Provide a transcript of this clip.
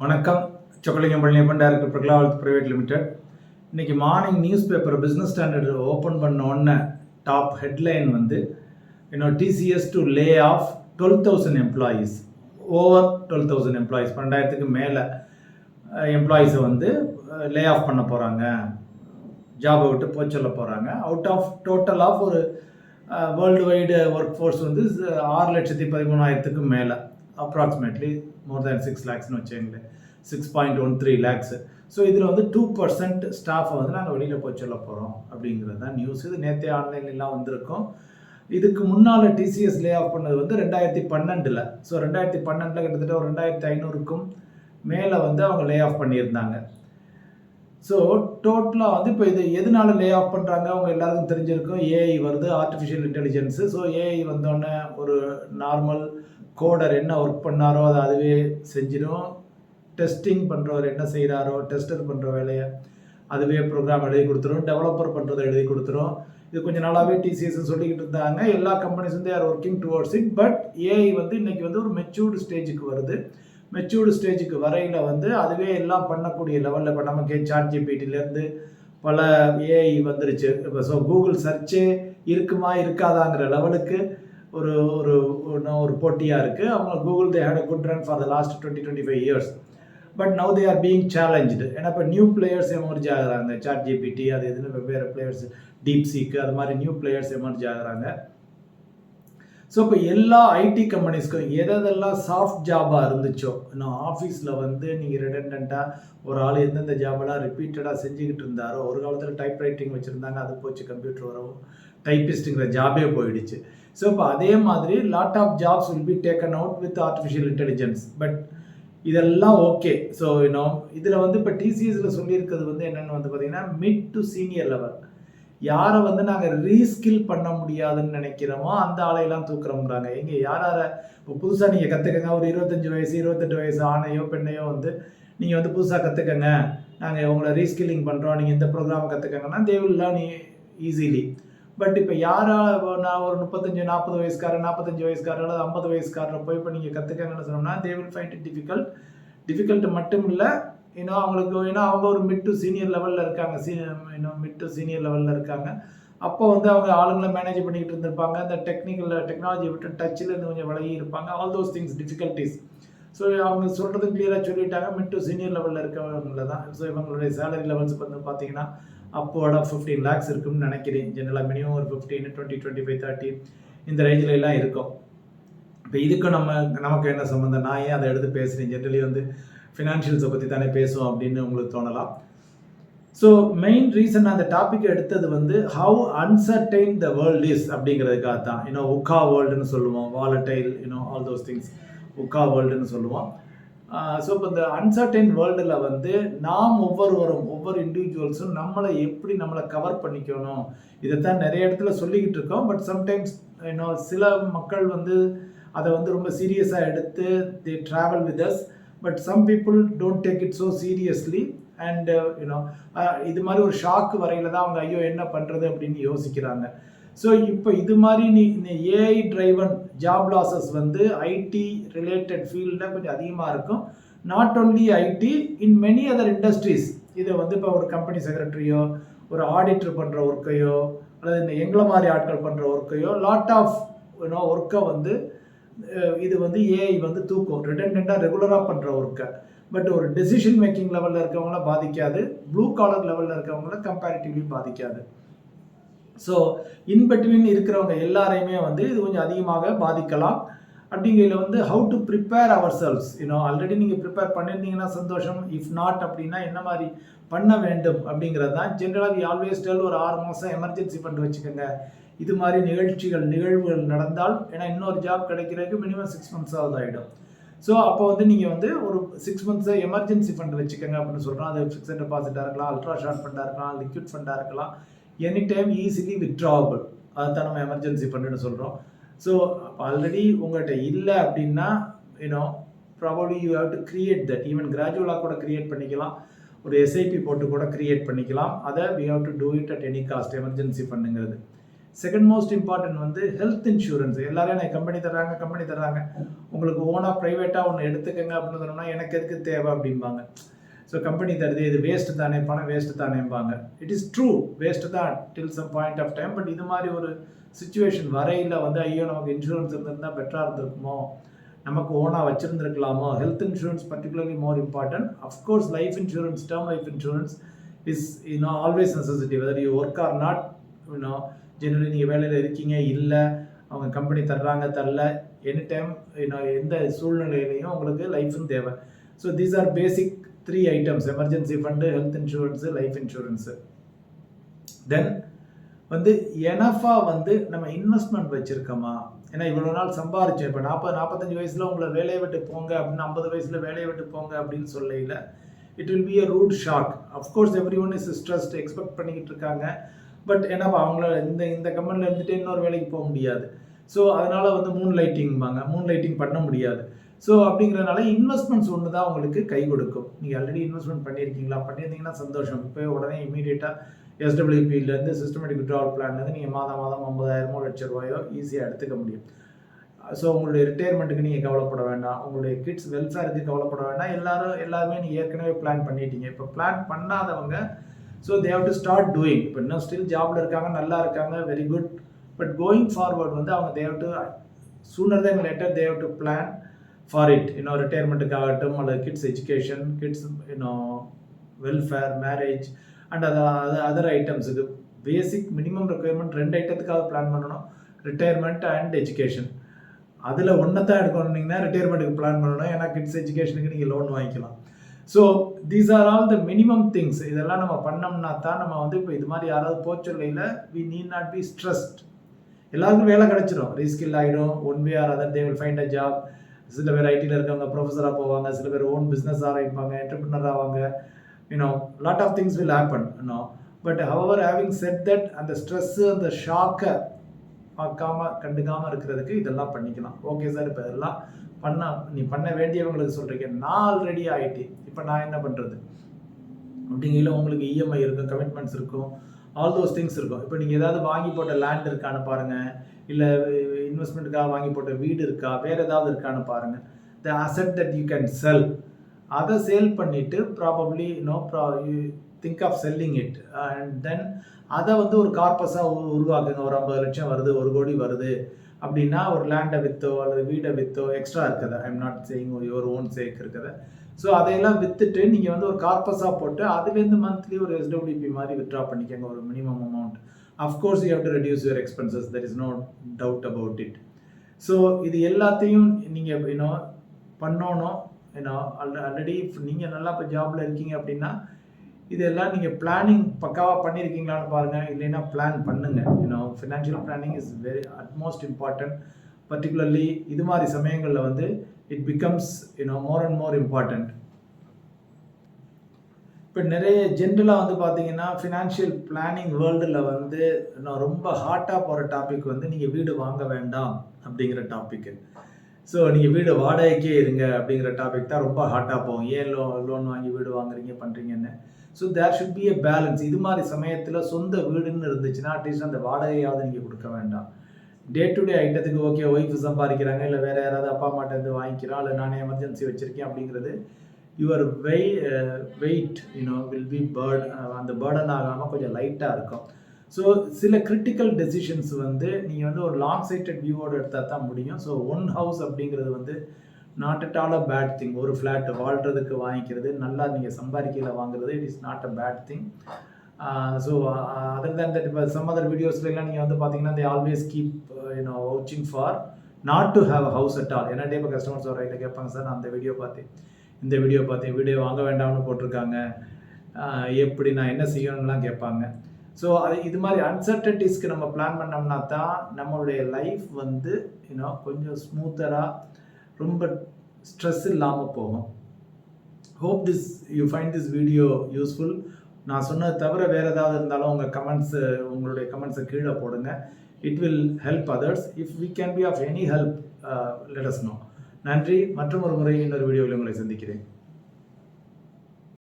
வணக்கம். சொக்கலிங்கம் பழனியப்பன் டைரக்டர் பிரகலாவல்த் private limited இன்னைக்கு morning news paper business standard open பண்ண உடனே டாப் ஹெட்லைன் வந்து இன்னும் TCS to lay off twelve thousand employees over twelve thousand employees பன்னெண்டாயிரத்துக்கு மேலே எம்ப்ளாயீஸை வந்து லே ஆஃப் பண்ண போகிறாங்க ஜாபை விட்டு போய் சொல்ல போகிறாங்க அவுட் ஆஃப் டோட்டல் ஆஃப் ஒரு வேர்ல்டு வைடு ஒர்க் ஃபோர்ஸ் வந்து ஆறு லட்சத்தி பதிமூணாயிரத்துக்கு மேலே. அப்ராக்சிமேட்லி மோர் தேன் சிக்ஸ் லேக்ஸ்னு வச்சுங்களேன் six point one three lakhs so இதில் வந்து டூ பர்சன்ட் ஸ்டாஃபை வந்து நாங்கள் வெளியில் போய் சொல்ல போகிறோம் அப்படிங்கிறது தான் நியூஸ் இது நேற்றே ஆன்லைன்லாம் வந்திருக்கோம். இதுக்கு முன்னால் டிசிஎஸ் லே ஆஃப் பண்ணது வந்து ரெண்டாயிரத்தி பன்னெண்டில். ஸோ ரெண்டாயிரத்தி பன்னெண்டில் கிட்டத்தட்ட ஒரு ரெண்டாயிரத்தி ஐநூறுக்கும் மேலே வந்து அவங்க லே ஆஃப் பண்ணியிருந்தாங்க. ஸோ டோட்டலாக வந்து இப்போ இது எதனால லே ஆஃப் பண்ணுறாங்க அவங்க எல்லாருக்கும் தெரிஞ்சிருக்கும். ஏஐ வருது ஆர்டிஃபிஷியல் இன்டெலிஜென்ஸு ஸோ ஏஐ வந்தோடனே ஒரு நார்மல் கோடர் என்ன ஒர்க் பண்ணாரோ அதை அதுவே செஞ்சிடும் டெஸ்டிங் பண்ணுறவர் என்ன செய்கிறாரோ டெஸ்டர் பண்ணுற வேலையை அதுவே ப்ரோக்ராம் எழுதி கொடுத்துரும். டெவலப்பர் பண்ணுறதை எழுதி கொடுத்துரும். இது கொஞ்சம் நாளாகவே டிசிஎஸ் சொல்லிக்கிட்டு இருந்தாங்க. எல்லா கம்பெனிஸ் வந்து are working towards it but AI வந்து இன்னைக்கு வந்து ஒரு மெச்சூர்டு ஸ்டேஜுக்கு வருது. மெச்சூர்டு ஸ்டேஜுக்கு வரையில் வந்து அதுவே எல்லாம் பண்ணக்கூடிய லெவலில் இப்போ நமக்கே சாட் ஜிபிடிலேருந்து பல ஏஐ வந்துருச்சு. இப்போ ஸோ கூகுள் சர்ச்சே இருக்குமா இருக்காதாங்கிற லெவலுக்கு ஒரு ஒரு ஒரு- ஒரு போட்டியாக இருக்குது அவங்க Google they had a good run for the last twenty twenty five years but now they are being challenge ஏன்னா இப்போ நியூ பிளேயர்ஸ் எமர்ஜ் ஆகிறாங்க. சாட் ஜிபிடி அது எதுன்னு வெவ்வேறு பிளேயர்ஸ் டீப் சீக்கு அது மாதிரி நியூ பிளேயர்ஸ் எமர்ஜ் ஆகுறாங்க. ஸோ இப்போ எல்லா ஐடி கம்பெனிஸ்க்கும் எதெல்லாம் சாஃப்ட் ஜாபாக இருந்துச்சோ இன்னும் ஆஃபீஸில் வந்து நீங்கள் ரிடண்டண்ட்டாக ஒரு ஆள் எந்தெந்த ஜாபெல்லாம் ரிப்பீட்டடாக செஞ்சுக்கிட்டு இருந்தாரோ ஒரு காலத்தில் டைப் ரைட்டிங் வச்சுருந்தாங்க அது போச்சு கம்ப்யூட்டர் வரவும் டைப்பிஸ்ட்டுங்கிற ஜாபே போயிடுச்சு. ஸோ இப்போ அதே மாதிரி lot of jobs will be taken out with artificial intelligence but இதெல்லாம் ஓகே ஸோ இன்னும் இதில் வந்து இப்போ டிசிஎஸில் சொல்லியிருக்கிறது வந்து என்னென்னு வந்து பார்த்தீங்கன்னா மிட் டு சீனியர் லெவல் யாரை வந்து நாங்கள் ரீஸ்கில் பண்ண முடியாதுன்னு நினைக்கிறோமோ அந்த ஆளையெல்லாம் தூக்குறோம்ன்றாங்க. எங்க யார் யாரை இப்போ புதுசாக நீங்கள் கற்றுக்கங்க ஒரு இருபத்தஞ்சி வயசு இருபத்தெட்டு வயசு ஆணையோ பெண்ணையோ வந்து நீங்கள் வந்து புதுசாக கற்றுக்கங்க நாங்கள் உங்களை ரீஸ்கில்லிங் பண்ணுறோம் நீங்கள் இந்த program கற்றுக்கங்கன்னா they will learn easily but இப்போ யாரா நான் ஒரு முப்பத்தஞ்சு நாற்பது வயசுக்காரர் நாற்பத்தஞ்சு வயசுக்காரர் அல்லது ஐம்பது வயசுக்காரரை போய் இப்போ நீங்கள் கற்றுக்கங்கன்னு சொன்னோம்னா they will find it difficult difficult மட்டும் இல்லை இன்னும் அவங்களுக்கு ஏன்னா அவங்க ஒரு மிட் டு சீனியர் லெவலில் இருக்காங்க. சீனியர் இன்னும் மிட் டு சீனியர் லெவலில் இருக்காங்க. அப்போ வந்து அவங்க ஆளுங்களை மேனேஜ் பண்ணிக்கிட்டு இருந்திருப்பாங்க. அந்த டெக்னிக்கல் டெக்னாலஜி விட்டு டச்சில் இருந்து கொஞ்சம் விலகி இருப்பாங்க. All those things difficulties so அவங்க சொல்கிறது கிளியராக சொல்லிட்டாங்க. மிட் டு சீனியர் லெவலில் இருக்கவங்கள தான். ஸோ இவங்களுடைய சேலரி லெவல்ஸ் வந்து பார்த்தீங்கன்னா அப்போட ஃபிஃப்டீன் லேக்ஸ் இருக்கும்னு நினைக்கிறேன். ஜென்ரலாக மினிமம் ஒரு fifteen twenty twenty five thirty இந்த ரேஞ்சில் எல்லாம் இருக்கும். இப்போ இதுக்கு நம்ம நமக்கு என்ன சம்மந்தம் நான் ஏன் அதை எடுத்து பேசுகிறேன் ஜென்ரலி வந்து ஃபினான்ஷியல்ஸை பற்றி தானே பேசுவோம் அப்படின்னு உங்களுக்கு தோணலாம். ஸோ மெயின் ரீசன் அந்த டாபிக் எடுத்தது வந்து how uncertain the world is அப்படிங்கிறதுக்காக தான். இன்னும் உக்கா வேர்ல்டுன்னு சொல்லுவோம் volatile you know all those things VUCA வேர்ல்டுன்னு சொல்லுவோம். ஸோ இப்போ இந்த அன்சர்டைன் வேர்ல்டில் வந்து நாம் ஒவ்வொருவரும் ஒவ்வொரு இண்டிவிஜுவல்ஸும் நம்மளை எப்படி நம்மளை கவர் பண்ணிக்கணும்? இதைத்தான் நிறைய இடத்துல சொல்லிக்கிட்டு இருக்கோம். பட் சம்டைம்ஸ் இன்னும் சில மக்கள் வந்து அதை வந்து ரொம்ப சீரியஸாக எடுத்து the travel with us but some people don't take it so seriously and you know இது மாதிரி ஒரு ஷாக்கு வரையில் தான் அவங்க ஐயோ என்ன பண்ணுறது அப்படின்னு யோசிக்கிறாங்க. ஸோ இப்போ இது மாதிரி நீ இந்த ஏஐ டிரைவன் ஜாப் லாசஸ் வந்து ஐடி ரிலேட்டட் ஃபீல்டில் கொஞ்சம் அதிகமாக இருக்கும். Not only IT in many other industries இதை வந்து இப்போ ஒரு கம்பெனி செக்ரட்டரியோ ஒரு ஆடிட்டர் பண்ணுற ஒர்க்கையோ அல்லது இந்த எங்களை மாதிரி ஆட்கள் பண்ணுற ஒர்க்கையோ லாட் ஆஃப் யூனோ ஒர்க்கை வந்து இது வந்து ஏஐ வந்து தூக்கும். ரிடண்டண்ட்டாக ரெகுலராக பண்ணுற ஒர்க்கை பட் ஒரு டெசிஷன் மேக்கிங் லெவலில் இருக்கவங்கள பாதிக்காது. ப்ளூ காலர் லெவலில் இருக்கவங்கள கம்பேரிட்டிவ்லி பாதிக்காது. ஸோ இன்பிட்வீன் இருக்கிறவங்க எல்லாரையுமே வந்து இது கொஞ்சம் அதிகமாக பாதிக்கலாம். அப்படிங்கையில் வந்து how to prepare ourselves you know already நீங்கள் ப்ரிப்பேர் பண்ணியிருந்தீங்கன்னா சந்தோஷம். இஃப் நாட் அப்படின்னா என்ன மாதிரி பண்ண வேண்டும் அப்படிங்கிறது தான். ஜென்ரலாக வி ஆல்வேஸ் டெல் ஒரு ஆறு மாதம் எமர்ஜென்சி ஃபண்ட் வச்சுக்கோங்க. இது மாதிரி நிகழ்ச்சிகள் நிகழ்வுகள் நடந்தால் ஏன்னா இன்னொரு ஜாப் கிடைக்கிறதுக்கு மினிமம் சிக்ஸ் மந்த்ஸாவது ஆகிடும் ஸோ அப்போ வந்து நீங்கள் வந்து ஒரு சிக்ஸ் மந்த்ஸை எமர்ஜென்சி ஃபண்ட் வச்சுக்கோங்க அப்படின்னு சொல்கிறோம் அது ஃபிக்ஸட் டெபாசிட்டாக இருக்கலாம் அல்ட்ரா ஷார்ட் ஃபண்டாக இருக்கலாம் லிக்விட் ஃபண்டாக இருக்கலாம். எனி டைம் ஈஸிலி வித்ட்ராவபிள் அதுதான் நம்ம எமர்ஜென்சி ஃபண்டுன்னு சொல்கிறோம் ஸோ ஆல்ரெடி உங்கள்கிட்ட இல்லை அப்படின்னா you know probably you have to create that even கிராஜுவலாக கூட கிரியேட் பண்ணிக்கலாம். ஒரு எஸ்ஐபி போட்டு கூட கிரியேட் பண்ணிக்கலாம். அதை we have to do it at any cost emergency ஃபண்டுங்கிறது second most important வந்து ஹெல்த் இன்சூரன்ஸ் எல்லாரும் எனக்கு கம்பெனி தர்றாங்க கம்பெனி தர்றாங்க. உங்களுக்கு ஓனாக ப்ரைவேட்டாக ஒன்று எடுத்துக்கங்க அப்படின்னு சொன்னோம்னா எனக்கு எதுக்கு தேவை அப்படிம்பாங்க. ஸோ கம்பெனி தருது இது வேஸ்ட்டு தானே பணம் வேஸ்ட்டு தானேம்பாங்க. இட் இஸ் ட்ரூ வேஸ்ட்டு தான் till some point of time but இது மாதிரி ஒரு சுச்சுவேஷன் வரையில் வந்து ஐயோ நமக்கு இன்சூரன்ஸ் இருந்திருந்தால் பெட்டராக இருந்திருக்குமோ? நமக்கு ஓனாக வச்சுருந்துருக்கலாமோ? Health insurance particularly more important of course life insurance term life insurance is you know always necessity whether you work or not you know generally நீங்கள் வேலையில் இருக்கீங்க இல்லை அவங்க கம்பெனி தர்றாங்க தரல எனி டைம் யூனோ எந்த சூழ்நிலையிலையும் உங்களுக்கு லைஃப்னு தேவை. So these are basic three items emergency fund health insurance life insurance then வந்து எனஃபாக வந்து நம்ம இன்வெஸ்ட்மெண்ட் வச்சுருக்கோமா? ஏன்னா இவ்வளோ நாள் சம்பாரிச்சோம். இப்போ நாற்பது நாற்பத்தஞ்சு வயசில் உங்களை வேலையை விட்டு போங்க அப்படின்னு ஐம்பது வயசில் வேலையை விட்டு போங்க அப்படின்னு சொல்லையில் it will be a rude shock of course everyone is stressed expect பண்ணிக்கிட்டு இருக்காங்க. பட் என்னப்பா அவங்களால இந்த இந்த கம்பெனியில் இருந்துட்டு இன்னொரு வேலைக்கு போக முடியாது. ஸோ அதனால் வந்து மூன் லைட்டிங்பாங்க மூன் லைட்டிங் பண்ண முடியாது. ஸோ அப்படிங்கிறனால இன்வெஸ்ட்மெண்ட்ஸ் ஒன்று தான் உங்களுக்கு கை கொடுக்கும். நீங்கள் ஆல்ரெடி இன்வெஸ்ட்மெண்ட் பண்ணியிருக்கீங்களா? பண்ணியிருந்தீங்கன்னா சந்தோஷம். இப்போ உடனே இமீடியட்டாக எஸ்டபிள்யூபியிலேருந்து சிஸ்டமேட்டிக் விட்ராவல் பிளான்லேருந்து நீங்கள் மாதம் மாதம் ஐம்பதாயிரமோ லட்ச ரூபாயோ ஈஸியாக எடுத்துக்க முடியும். ஸோ உங்களுடைய ரிட்டையர்மெண்ட்டுக்கு நீங்கள் கவலைப்பட வேண்டாம். உங்களுடைய கிட்ஸ் வெல்ஃபேருக்கு கவலைப்பட வேண்டாம். எல்லாரும் எல்லாருமே நீங்கள் ஏற்கனவே பிளான் பண்ணிட்டீங்க. இப்போ பிளான் பண்ணாதவங்க so they have to start doing இப்போ இன்னும் ஸ்டில் ஜாப்ல இருக்காங்க நல்லா இருக்காங்க very good but going forward வந்து அவங்க they've to sooner then later they've to plan for it இன்னும் ரிட்டையர்மெண்ட்டுக்காகட்டும் அல்லது கிட்ஸ் எஜுகேஷன் கிட்ஸ் இன்னும் வெல்ஃபேர் மேரேஜ் அண்ட் அது அதர் ஐட்டம்ஸுக்கு பேசிக் மினிமம் ரெக்குயர்மெண்ட் ரெண்டு ஐட்டத்துக்காக பிளான் பண்ணணும். ரிட்டையர்மெண்ட் அண்ட் எஜுகேஷன் அதில் ஒன்றை தான் எடுக்கணுன்னீங்கன்னா ரிட்டையர்மெண்ட்டுக்கு பிளான் பண்ணணும். ஏன்னா கிட்ஸ் எஜுகேஷனுக்கு நீங்கள் லோன் வாங்கிக்கலாம். So these are all the minimum things இதெல்லாம் நம்ம பண்ணோம்னா தான் நம்ம வந்து இப்போ இது மாதிரி யாராவது போச்சொல்லையில் we need not be stressed எல்லாருக்கும் வேலை கிடச்சிரும். ரீஸ்கில் ஆகிடும் one way or other they will find a job சில பேர் ஐடியில் இருக்கவங்க ப்ரொஃபஸராக போவாங்க. சில பேர் ஓன் பிஸ்னஸ் ஆரம்பிப்பாங்க என்டர்பிரினர் ஆவாங்க. You know lot of things will happen you know but our having said that அந்த ஸ்ட்ரெஸ்ஸு அந்த ஷாக்கை பார்க்காம கண்டுக்காமல் இருக்கிறதுக்கு இதெல்லாம் பண்ணிக்கலாம். ஓகே சார் இப்போ இதெல்லாம் பண்ண நீ பண்ண வேண்டியவங்களுக்கு சொல்கிறீங்க நான் ஆல்ரெடி ஆகிட்டு இப்போ நான் என்ன பண்ணுறது அப்படிங்கிற உங்களுக்கு இஎம்ஐ இருக்கும் கமிட்மெண்ட்ஸ் இருக்கும் ஆல் தோஸ் திங்ஸ் இருக்கும். இப்போ நீங்கள் ஏதாவது வாங்கி போட்ட லேண்ட் இருக்கான்னு பாருங்கள் இல்லை இன்வெஸ்ட்மெண்ட்டுக்காக வாங்கி போட்ட வீடு இருக்கா? வேறு ஏதாவது இருக்கான்னு பாருங்கள் the asset that you can sell அதை சேல் பண்ணிவிட்டு ப்ராபப்ளி நோ ப்ரா think of selling it and then அதை வந்து ஒரு கார்பஸாக உருவாக்குங்க. ஒரு ஐம்பது லட்சம் வருது ஒரு கோடி வருது. அப்படின்னா ஒரு லேண்டை விற்றோ அல்லது வீடை விற்றோ எக்ஸ்ட்ரா இருக்குது. ஐம் நாட் சேயிங் ஒரு ஓன் சேக் இருக்குது. ஸோ அதையெல்லாம் விற்றுட்டு நீங்கள் வந்து ஒரு கார்பஸாக போட்டு அதுலேருந்து மந்த்லி ஒரு எஸ்டபிள்யூபி மாதிரி வித்ட்ரா பண்ணிக்கோங்க. ஒரு minimum amount of course you have to reduce your expenses there is no doubt about it so இது எல்லாத்தையும் நீங்கள் இன்னும் பண்ணணும். ஏன்னா ஆல்ரெடி நீங்கள் நல்லா இப்போ ஜாபில் இருக்கீங்க அப்படின்னா இதெல்லாம் நீங்கள் பிளானிங் பக்காவாக பண்ணியிருக்கீங்களான்னு பாருங்கள் இல்லைன்னா பிளான் பண்ணுங்கள் you know financial planning is very utmost important particularly இது மாதிரி சமயங்களில் வந்து it becomes you know more and more important இப்போ நிறைய ஜென்ரலாக வந்து பார்த்தீங்கன்னா ஃபினான்ஷியல் பிளானிங் வேர்ல்டில் வந்து நான் ரொம்ப ஹாட்டாக போகிற டாபிக் வந்து நீங்கள் வீடு வாங்க வேண்டாம் அப்படிங்கிற டாப்பிக்கு ஸோ நீங்கள் வீடு வாடகைக்கே இருங்க அப்படிங்கிற டாபிக் தான் ரொம்ப ஹாட்டாக போகும். ஏன் லோ லோன் வாங்கி வீடு வாங்குறீங்க பண்ணுறீங்கன்னு so there should be a balance இது மாதிரி சமயத்தில் சொந்த வீடுன்னு இருந்துச்சுன்னா அட்லீஸ்ட் அந்த வாடகையாவது நீங்கள் கொடுக்க வேண்டாம். டே டு டே ஐட்டத்துக்கு ஓகே ஒய்ஃப் சம்பாதிக்கிறாங்க இல்லை வேறு யாராவது அப்பா அம்மாட்ட இருந்து வாங்கிக்கிறோம் இல்லை நானே எமர்ஜென்சி வச்சுருக்கேன் அப்படிங்கிறது your weigh weight you know will be bird அந்த பேர்டன் ஆகாமல் கொஞ்சம் லைட்டாக இருக்கும். ஸோ சில கிரிட்டிக்கல் டெசிஷன்ஸ் வந்து நீங்கள் வந்து ஒரு லாங் சைட்டட் வியூவோடு எடுத்தால் தான் முடியும். ஸோ ஒன் ஹவுஸ் அப்படிங்கிறது வந்து not at all a bad thing ஒரு ஃப்ளாட் வாழ்கிறதுக்கு வாங்கிக்கிறது நல்லா நீங்கள் சம்பாதிக்கையில் வாங்குறது it is not a bad thing so other than that இப்போ சம் அதர் வீடியோஸ்லாம் நீங்கள் வந்து பார்த்தீங்கன்னா they always keep you know vouching for not to have house at all என்ன டைப் கஸ்டமர்ஸ் வர இல்லை கேட்பாங்க சார் நான் அந்த வீடியோ பார்த்தேன். இந்த வீடியோ பார்த்தேன். வீடியோ வாங்க வேண்டாம்னு போட்டிருக்காங்க. எப்படி நான் என்ன செய்யணும்லாம் கேட்பாங்க. ஸோ அது இது மாதிரி அன்சர்டன்டிஸ்க்கு நம்ம பிளான் பண்ணோம்னா தான் நம்மளுடைய லைஃப் வந்து யூனோ கொஞ்சம் ஸ்மூத்தராக ரொம்ப ஸ்ட்ரெஸ் இல்லாமல் போகும். Hope this you find this video useful நான் சொன்னது தவிர வேறு ஏதாவது இருந்தாலும் உங்கள் கமெண்ட்ஸு உங்களுடைய கமெண்ட்ஸை கீழே போடுங்க. It will help others if we can be of any help let us know நன்றி. மற்றும் ஒரு முறை இன்னொரு வீடியோவில் உங்களை சந்திக்கிறேன்.